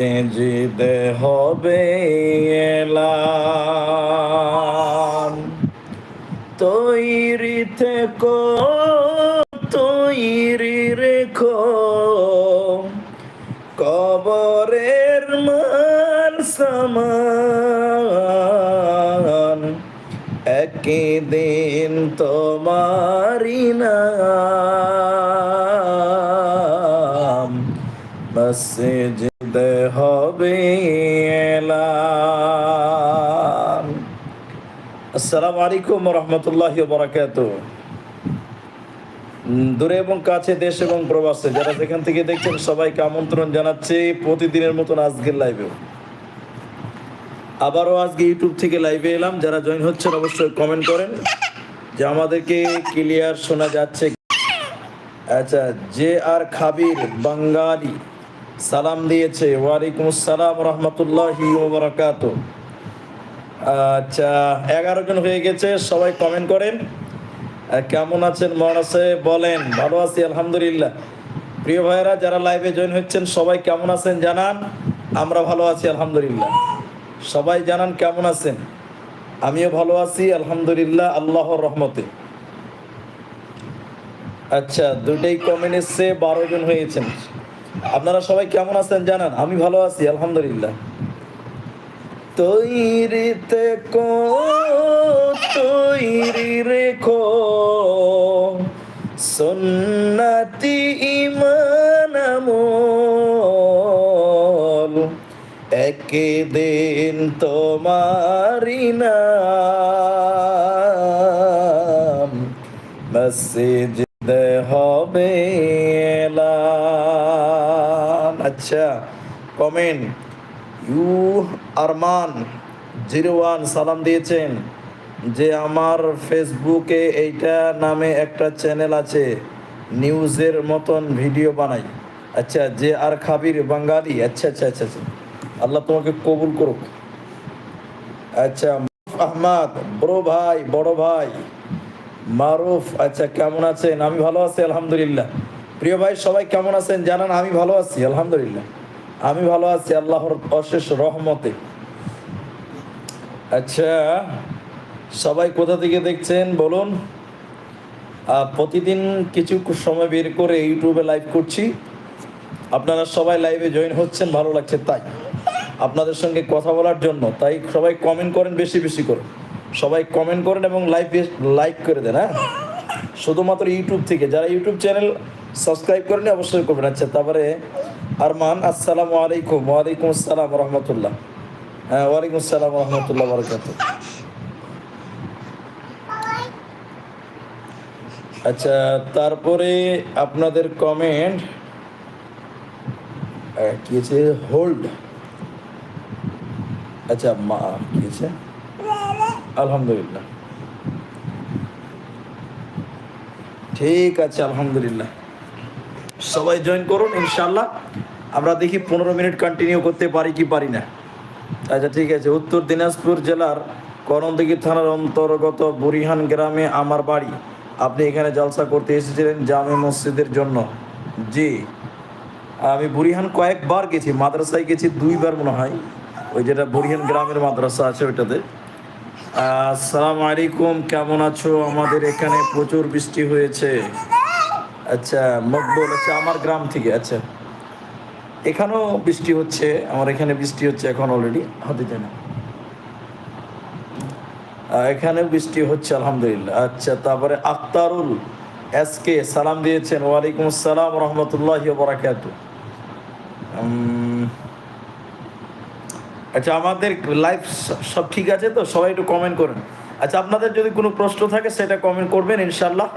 যেতে হবে এলাম তৈরি থেকো তৈরি রেখো। কবরের মাল সামান একদিন তোমারি নাম। মসজিদ হবে এলান। আসসালামু আলাইকুম রহমতুল্লাহ বরাকাত। দূরে এবং কাছে দেশ এবং প্রবাসে, যারা যেখান থেকে দেখছেন সবাইকে আমন্ত্রণ জানাচ্ছি প্রতিদিনের মতন আজকের লাইভে আবারও আজকে ইউটিউব থেকে লাইভে এলাম, যারা জয়েন হচ্ছেন অবশ্যই কমেন্ট করেন, যে আমাদেরকে ক্লিয়ার শোনা যাচ্ছে। আচ্ছা যে আর খাবির বাঙ্গালি সালাম দিয়েছে। ওয়ালাইকুম আসসালাম রহমতুল্লাহি বারাকাত আচ্ছা এগারো জন হয়ে গেছে, সবাই কমেন্ট করেন। কেমন আছেন? মহারাজে বলেন, ভালো আছি, আলহামদুলিল্লাহ। প্রিয় ভাইয়েরা, যারা লাইভে জয়েন হচ্ছেন, সবাই কেমন আছেন? জানান। আমরা ভালো আছি, আলহামদুলিল্লাহ। সবাই জানান কেমন আছেন? আমিও ভালো আছি, আলহামদুলিল্লাহ, আল্লাহর রহমতে। আচ্ছা দুটেই কমেন্ট এসছে, বারো জন হয়েছেন। আপনারা সবাই কেমন আছেন জানান? আমি ভালো আছি, আলহামদুলিল্লাহ। তৈরিতে কো, তৈরি রেখো। সুন্নতি ইমান আমল। একদিন তোমারি নাম। মসজিদ হবে। আচ্ছা comment U Arman zero one সালাম দিয়েছেন যে আমার ফেসবুকে এইটা নামে একটা চ্যানেল আছে, নিউজের মতন ভিডিও বানাই। আচ্ছা যে আর খাবির বাঙালি। আচ্ছা আচ্ছা আচ্ছা আচ্ছা। আল্লাহ তোমাকে কবুল করুক। আচ্ছা আহমাদ, বড় ভাই বড় ভাই। মারুফ আচ্ছা কেমন আছেন? আমি ভালো আছি, আলহামদুলিল্লাহ। প্রিয় ভাই, সবাই কেমন আছেন? জানান, আমি ভালো আছি, আলহামদুলিল্লাহ। আমি ভালো আছি, আল্লাহর অশেষ রহমতে। আচ্ছা সবাই কোথা থেকে দেখছেন, বলুন। প্রতিদিন কিছু সময় বের করে ইউটিউবে লাইভ করছি। আপনারা সবাই লাইভে জয়েন হচ্ছেন, ভালো লাগছে, তাই। আপনাদের সঙ্গে কথা বলার জন্য, তাই সবাই কমেন্ট করেন, বেশি বেশি করে। সবাই কমেন্ট করেন এবং লাইভ লাইক করে দেন হ্যাঁ? শুধুমাত্র ইউটিউব থেকে, যারা ইউটিউব চ্যানেল সাবস্ক্রাইব করেন অবশ্যই করবেন। আচ্ছা তারপরে আরমান, আসসালামু আলাইকুম। ওয়ালাইকুম আসসালাম রহমতুল্লাহ। হ্যাঁ ওয়ালাইকুম আসসালাম রহমতুল্লাহ বরকাত আচ্ছা তারপরে আপনাদের কমেন্ট কি আছে? হোল্ড আচ্ছা মা, কি আছে? আলহামদুলিল্লাহ। ঠিক আছে, আলহামদুলিল্লাহ। সবাই জয়েন করুন ইনশাল্লাহ আমরা দেখি পনেরো মিনিট কন্টিনিউ করতে পারি কি পারি না। আচ্ছা ঠিক আছে। উত্তর দিনাজপুর জেলার করণদিঘি থানার অন্তর্গত বুরিহান গ্রামে আমার বাড়ি। আপনি এখানে জলসা করতে এসেছিলেন জামে মসজিদের জন্য। জি। আমি বুরিহান কয়েকবার গেছি, মাদ্রাসায় গেছি দুইবার মনে হয়। ওই যেটা বুরিহান গ্রামের মাদ্রাসা আছে ওইটাতে। আসসালামু আলাইকুম, কেমন আছো? আমাদের এখানে প্রচুর বৃষ্টি হয়েছে। আচ্ছা মকবুল আচ্ছা আমার গ্রাম থেকে আচ্ছা। এখানেও বৃষ্টি হচ্ছে আমার এখানে বৃষ্টি হচ্ছে এখন অলরেডি হতে যায় না। আহ, এখানেও বৃষ্টি হচ্ছে আলহামদুলিল্লাহ। আচ্ছা তারপরে আক্তারুল এস কে সালাম দিয়েছেন ওয়ালাইকুম আসসালাম রহমতুল্লাহ বরাকাত আচ্ছা আমাদের লাইফ সব ঠিক আছে তো? সবাই একটু কমেন্ট করেন। আচ্ছা আপনাদের যদি কোনো প্রশ্ন থাকে সেটা কমেন্ট করবেন ইনশাল্লাহ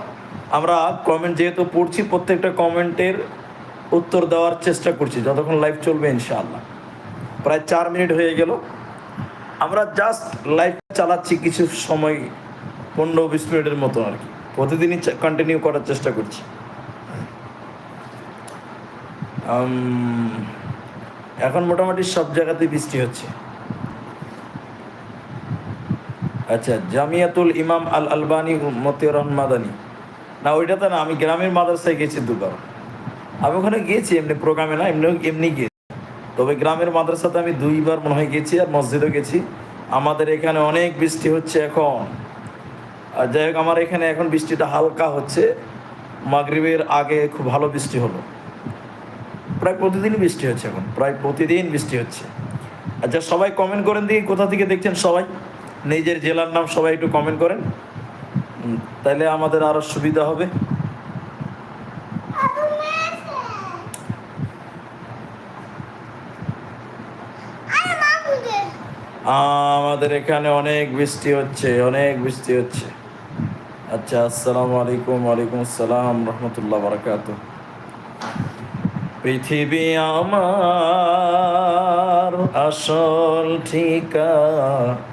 আমরা কমেন্ট যেহেতু পড়ছি, প্রত্যেকটা কমেন্টের উত্তর দেওয়ার চেষ্টা করছি, যতক্ষণ লাইভ চলবে ইনশাআল্লাহ। প্রায় চার মিনিট হয়ে গেল। আমরা জাস্ট লাইভ চালাচ্ছি কিছু সময়, পনেরো বিশ মিনিটের মতো আর কি। প্রতিদিনই কন্টিনিউ করার চেষ্টা করছি। এখন মোটামুটি সব জায়গাতেই বৃষ্টি হচ্ছে। আচ্ছা জামিয়াতুল ইমাম আল আলবানি মতিউর রহমান মাদানি। না, ওইটাতে না, আমি গ্রামের মাদ্রাসায় গেছি দুবার। আমি ওখানে গিয়েছি, এমনি প্রোগ্রামে না, এমনি এমনি গেছি তবে গ্রামের মাদ্রাসাতে আমি দুইবার মনে হয় গেছি আর মসজিদও গেছি। আমাদের এখানে অনেক বৃষ্টি হচ্ছে এখন। আর যাই হোক, আমার এখানে এখন বৃষ্টিটা হালকা হচ্ছে। মাগরিবের আগে খুব ভালো বৃষ্টি হলো। প্রায় প্রতিদিনই বৃষ্টি হচ্ছে এখন, প্রায় প্রতিদিন বৃষ্টি হচ্ছে। আচ্ছা সবাই কমেন্ট করেন দিকে কোথা থেকে দেখছেন সবাই। নিজের জেলার নাম সবাই একটু কমেন্ট করেন। তাহলে আমাদের আরও সুবিধা হবে। আমাদের এখানে অনেক বৃষ্টি হচ্ছে, অনেক বৃষ্টি হচ্ছে। আচ্ছা আসসালামু আলাইকুম, ওয়ালাইকুম আসসালাম, রহমতুল্লাহ বারাকাত পৃথিবী আমার আসল ঠিকানা।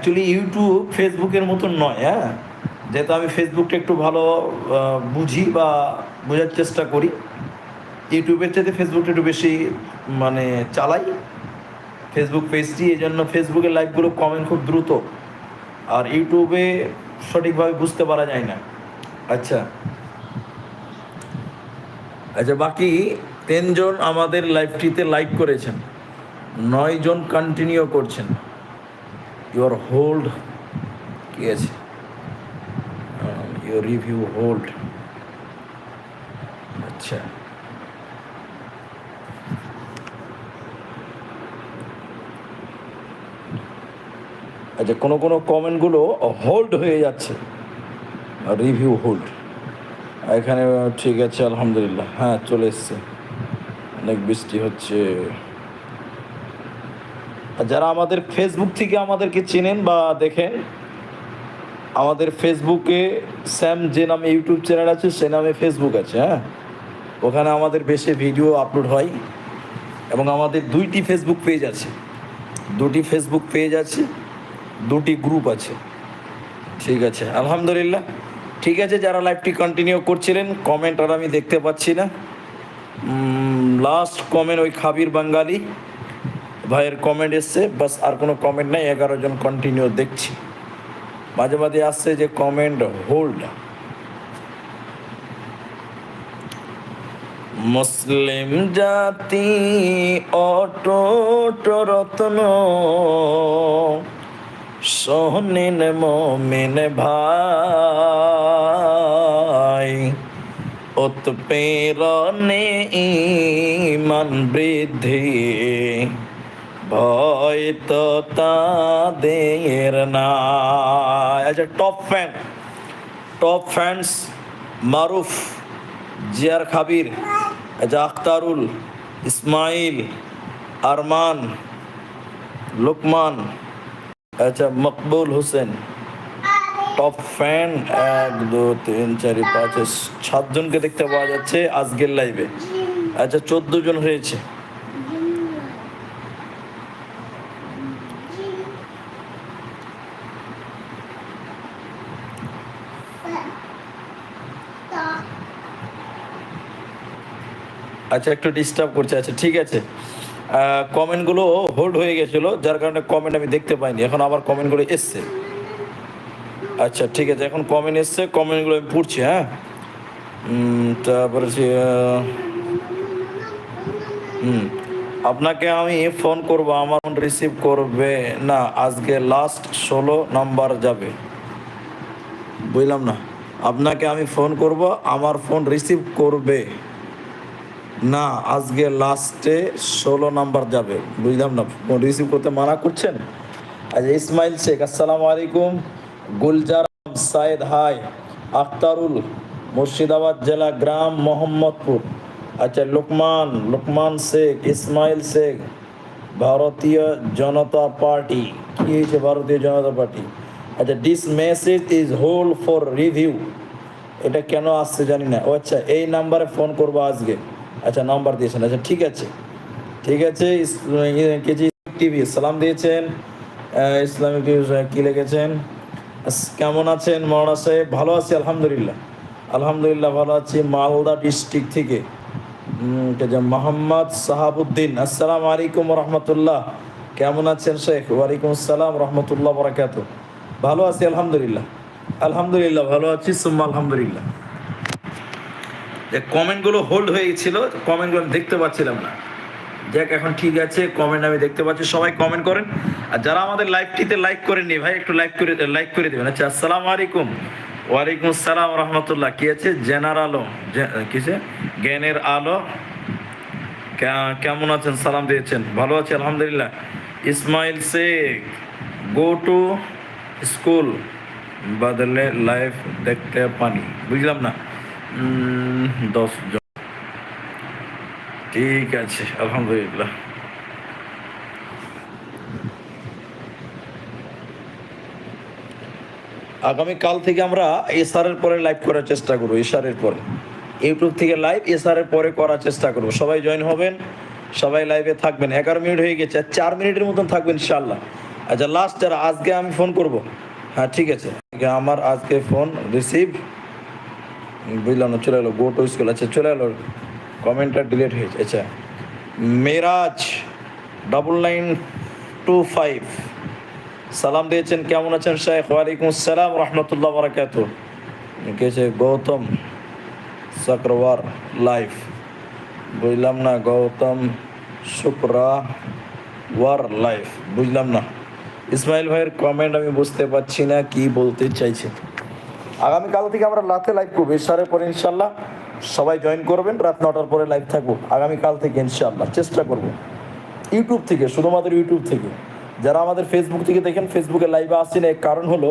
অ্যাকচুয়ালি ইউটিউব ফেসবুকের মতন নয় হ্যাঁ? যেহেতু আমি ফেসবুকটা একটু ভালো বুঝি বা বোঝার চেষ্টা করি, ইউটিউবের চাইতে ফেসবুকটা একটু বেশি মানে চালাই। ফেসবুক পেজটি এই জন্য ফেসবুকের লাইভগুলো কমেন্ট খুব দ্রুত। আর ইউটিউবে সঠিকভাবে বুঝতে পারা যায় না। আচ্ছা। আচ্ছা বাকি তিনজন আমাদের লাইভটিতে লাইক করেছেন। নয় জন কন্টিনিউ করছেন। ইউর হোল্ড কি আছে ইউর রিভিউ হোল্ড আচ্ছা। আচ্ছা কোনো কোনো কমেন্টগুলো হোল্ড হয়ে যাচ্ছে রিভিউ হোল্ড এখানে ঠিক আছে, আলহামদুলিল্লাহ হ্যাঁ চলে এসছে। অনেক বৃষ্টি হচ্ছে। যারা আমাদের ফেসবুক থেকে আমাদেরকে চেনেন বা দেখেন, আমাদের ফেসবুকে স্যাম যে নামে ইউটিউব চ্যানেল আছে, সে নামে ফেসবুক আছে হ্যাঁ? ওখানে আমাদের বেশি ভিডিও আপলোড হয় এবং আমাদের দুইটি ফেসবুক পেজ আছে। দুটি ফেসবুক পেজ আছে, দুটি গ্রুপ আছে। ঠিক আছে, আলহামদুলিল্লাহ। ঠিক আছে, যারা লাইভটি কন্টিনিউ করছিলেন কমেন্ট আর আমি দেখতে পাচ্ছি না। লাস্ট কমেন্ট ওই খাবির বাঙালি। ভাইয়ের কমেন্ট এসছে, বাস আর কোনো কমেন্ট নাই, এগারো জন কন্টিনিউ দেখছি। মাঝে মাঝে আসছে যে কমেন্ট হোল্ড মুসলিম জাতি অটোট রত্ন, সোহনিন মোমিন ভাই, উৎপীড়নে ইমান বৃদ্ধি। ভয় তাদের না top fan top fans Maruf, জিয়ার খাবির আচ্ছা আখতারুল, ইসমাইল, আরমান, লোকমান আচ্ছা মকবুল হোসেন টপ ফ্যান এক, দু, তিন, চারি, পাঁচ সাতজনকে দেখতে পাওয়া যাচ্ছে আজকের লাইভে আচ্ছা চোদ্দ জন হয়েছে। আচ্ছা একটু ডিস্টার্ব করছে। আচ্ছা ঠিক আছে। কমেন্টগুলো হোল্ড হয়ে গেছিল, যার কারণে কমেন্ট আমি দেখতে পাইনি। এখন আবার কমেন্টগুলো এসছে। আচ্ছা ঠিক আছে, এখন কমেন্ট এসছে কমেন্টগুলো আমি পড়ছি হ্যাঁ? তারপরে হুম, আপনাকে আমি ফোন করব, আমার রিসিভ করবে। না, আজকে লাস্ট ষোলো নাম্বার যাবে। বুঝলাম না। আপনাকে আমি ফোন করব, আমার ফোন রিসিভ করবে। না, আজকে লাস্টে ষোলো নাম্বার যাবে। বুঝলাম না, ফোন রিসিভ করতে মানা করছেন? আচ্ছা ইসমাইল শেখ, আসসালামু আলাইকুম। গুলজার সাইদ হাই, আখতারুল, মুর্শিদাবাদ জেলা গ্রাম মোহাম্মদপুর। আচ্ছা লোকমান লোকমান শেখ, ইসমাইল শেখ, ভারতীয় জনতা পার্টি। কি হয়েছে ভারতীয় জনতা পার্টি? আচ্ছা this message is hold for review এটা কেন আসছে জানি না। ও আচ্ছা এই নাম্বারে ফোন করব আজকে। আচ্ছা নাম্বার দিয়েছেন। আচ্ছা ঠিক আছে। ঠিক আছে কেজি টিভি, সালাম দিয়েছেন। ইসলামিক কি লিখেছেন? কেমন আছেন মৌলানা সাহেব? ভালো আছি, আলহামদুলিল্লাহ। আলহামদুলিল্লাহ ভালো আছি, মালদা ডিস্ট্রিক্ট থেকে। মোহাম্মদ সাহাবুদ্দিন, আসসালামু আলাইকুম রহমতুল্লাহ কেমন আছেন শেখ? ওয়ালাইকুম আসসালাম রহমতুল্লাহ বরাকাত ভালো আছি, আলহামদুলিল্লাহ। আলহামদুলিল্লাহ ভালো আছি, সুম্মা আলহামদুলিল্লাহ। যে কমেন্টগুলো হোল্ড হয়ে গেছিল কমেন্টগুলো দেখতে পাচ্ছিলাম না। যাক এখন ঠিক আছে কমেন্ট আমি দেখতে পাচ্ছি, সবাই কমেন্ট করেন। আর যারা আমাদের লাইভটিতে লাইক করেননি, ভাই, একটু লাইক করে লাইক করে দেবেন। আচ্ছা আসসালামু আলাইকুম। ওয়ালাইকুম আসসালাম রহমতুল্লাহ। কি আছে? জেনার আলো কিসে জ্ঞানের আলো। কেমন আছেন? সালাম দিয়েছেন। ভালো আছি, আলহামদুলিল্লাহ। Ismail Sheikh go to school বাদলে life দেখতে পানি বুঝলাম না। দশ জন। ঠিক আছে আলহামদুলিল্লাহ আগামী কাল থেকে আমরা এসআরের পরে লাইভ করার চেষ্টা করব, এসআরের পরে। ইউটিউব থেকে লাইভ এসআরের পরে করার চেষ্টা করব। সবাই জয়েন হবেন, সবাই লাইভে থাকবেন। এগারো মিনিট হয়ে গেছে চার মিনিটের মতন থাকবেন ইনশাল্লাহ আচ্ছা লাস্ট আজকে আমি ফোন করব? হ্যাঁ ঠিক আছে। আমার আজকে ফোন রিসিভ বুঝলাম না, চলে এলো গো টু স্কুল আচ্ছা চলে এলো কমেন্টটা ডিলিট হয়েছে আচ্ছা Meraj double nine two five সালাম দিয়েছেন, কেমন আছেন শেখ? ওয়ালাইকুম আসসালাম, রহমতুল্লাহ বরাকাত কেছে গৌতম চক্রওয়ার লাইফ বুঝলাম না, গৌতম শুক্রা ওয়ার লাইফ বুঝলাম না। ইসমাইল ভাইয়ের কমেন্ট আমি বুঝতে পারছি না, কি বলতে চাইছে? আগামীকাল থেকে আমরা রাতে লাইভ করব এসারের পরে ইনশাল্লাহ সবাই জয়েন করবেন, রাত নটার পরে লাইভ থাকব। আগামীকাল থেকে ইনশাল্লাহ চেষ্টা করব। ইউটিউব থেকে, শুধুমাত্র ইউটিউব থেকে। যারা আমাদের ফেসবুক থেকে দেখেন ফেসবুকে লাইভে আসছে না এর কারণ হলো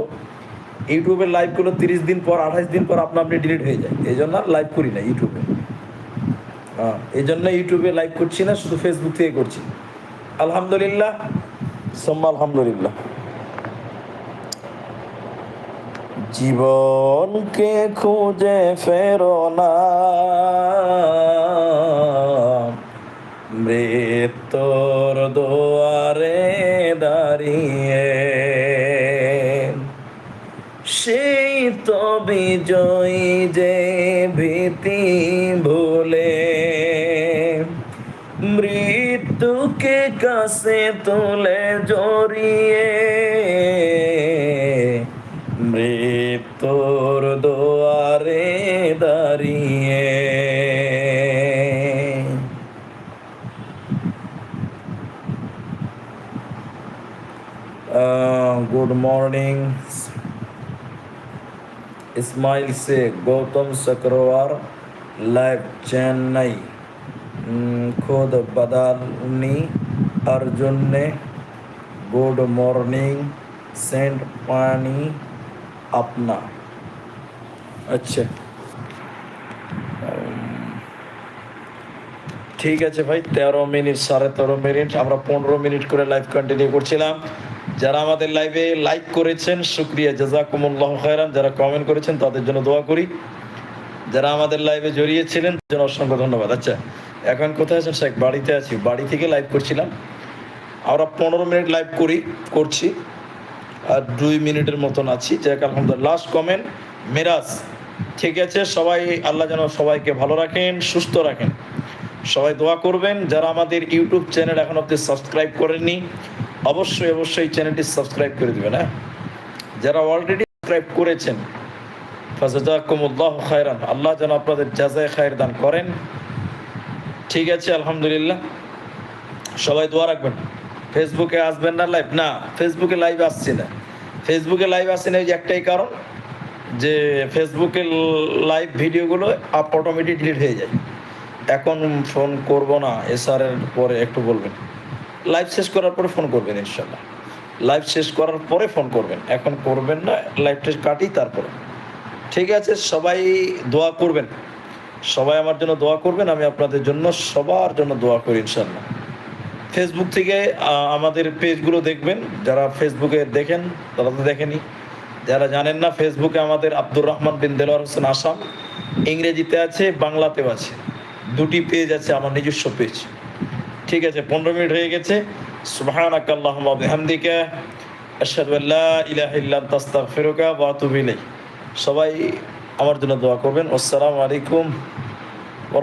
ইউটিউবের লাইভগুলো তিরিশ দিন পর, আঠাশ দিন পর আপনা আপনি ডিলিট হয়ে যায়। এই জন্য লাইভ করি না ইউটিউবে হ্যাঁ এই জন্য ইউটিউবে লাইভ করছি না, শুধু ফেসবুক থেকে করছি। আলহামদুলিল্লাহ, সোম্মা আলহামদুলিল্লাহ। জীবনকে খুঁজে ফেরো না। মৃত্যুর দোয়ারে দাঁড়িয়ে সেই তো বিজয়ী যে ভীতি ভুলে। মৃত্যুকে কাছে তুলে জড়িয়ে গুড মর্নিং इस्माइल से गौतम शुक्रवार लाइव चेन्नई हम्म, खुद बदालनी अर्जुन ने गुड मॉर्निंग सेंट पानी अपना আচ্ছা ঠিক আছে ভাই তেরো মিনিট সাড়ে তেরো মিনিট আমরা পনেরো মিনিট করে লাইভ কন্টিনিউ করছিলাম যারা আমাদের লাইভে লাইক করেছেন, শুক্রিয়া, জাজাকুমুল্লাহ খায়রান। যারা কমেন্ট করেছেন, তাদের জন্য দোয়া করি। যারা আমাদের লাইভে জড়িয়েছিলেন জন্য অসংখ্য ধন্যবাদ। আচ্ছা এখন কোথায় আছেন শেখ? বাড়িতে আছি। বাড়ি থেকে লাইভ করছিলাম। আমরা পনেরো মিনিট লাইভ করি, করছি। আর দুই মিনিটের মতন আছি। যাক আলহামদুলিল্লাহ। Last comment Miraj. ঠিক আছে, সবাই, আল্লাহ যেন সবাইকে ভালো রাখেন, সুস্থ রাখেন। সবাই দোয়া করবেন। যারা আমাদের ইউটিউব চ্যানেল এখন অব্দি সাবস্ক্রাইব করেননি অবশ্যই অবশ্যই চ্যানেলটি সাবস্ক্রাইব করে দেবেন হ্যাঁ? যারা অলরেডি সাবস্ক্রাইব করেছেন খায়রান। আল্লাহ যেন আপনাদের জাজায় খায়ের দান করেন। ঠিক আছে, আলহামদুলিল্লাহ। সবাই দোয়া রাখবেন। ফেসবুকে আসবেন না লাইভ না ফেসবুকে লাইভ আসছি না। ফেসবুকে লাইভ আসছে না ওই একটাই কারণ যে ফেসবুকে লাইভ ভিডিওগুলো আপ অটোমেটিক ডিলিট হয়ে যায়। এখন ফোন করব না এসআরের পরে একটু বলবেন। লাইভ শেষ করার পরে ফোন করবেন ইনশাল্লাহ লাইভ শেষ করার পরে ফোন করবেন। এখন করবেন না লাইভটা কাটি তারপরে। ঠিক আছে, সবাই দোয়া করবেন। সবাই আমার জন্য দোয়া করবেন, আমি আপনাদের জন্য সবার জন্য দোয়া করি ইনশাল্লাহ ফেসবুক থেকে আমাদের পেজগুলো দেখবেন। যারা ফেসবুকে দেখেন, তারা তো দেখেনি। যারা জানেন না ফেসবুকে আমাদের আব্দুর রহমান বিন দেলোয়ার হোসেন আসাম। ইংরেজিতে আছে, বাংলাতেও আছে। দুটি পেজ আছে, আমার নিজস্ব পেজ ঠিক আছে, পনেরো মিনিট হয়ে গেছে। সুবহানাক আল্লাহুম্মা সবাই আমার জন্য দোয়া করবেন। আসসালামু আলাইকুম ওয়া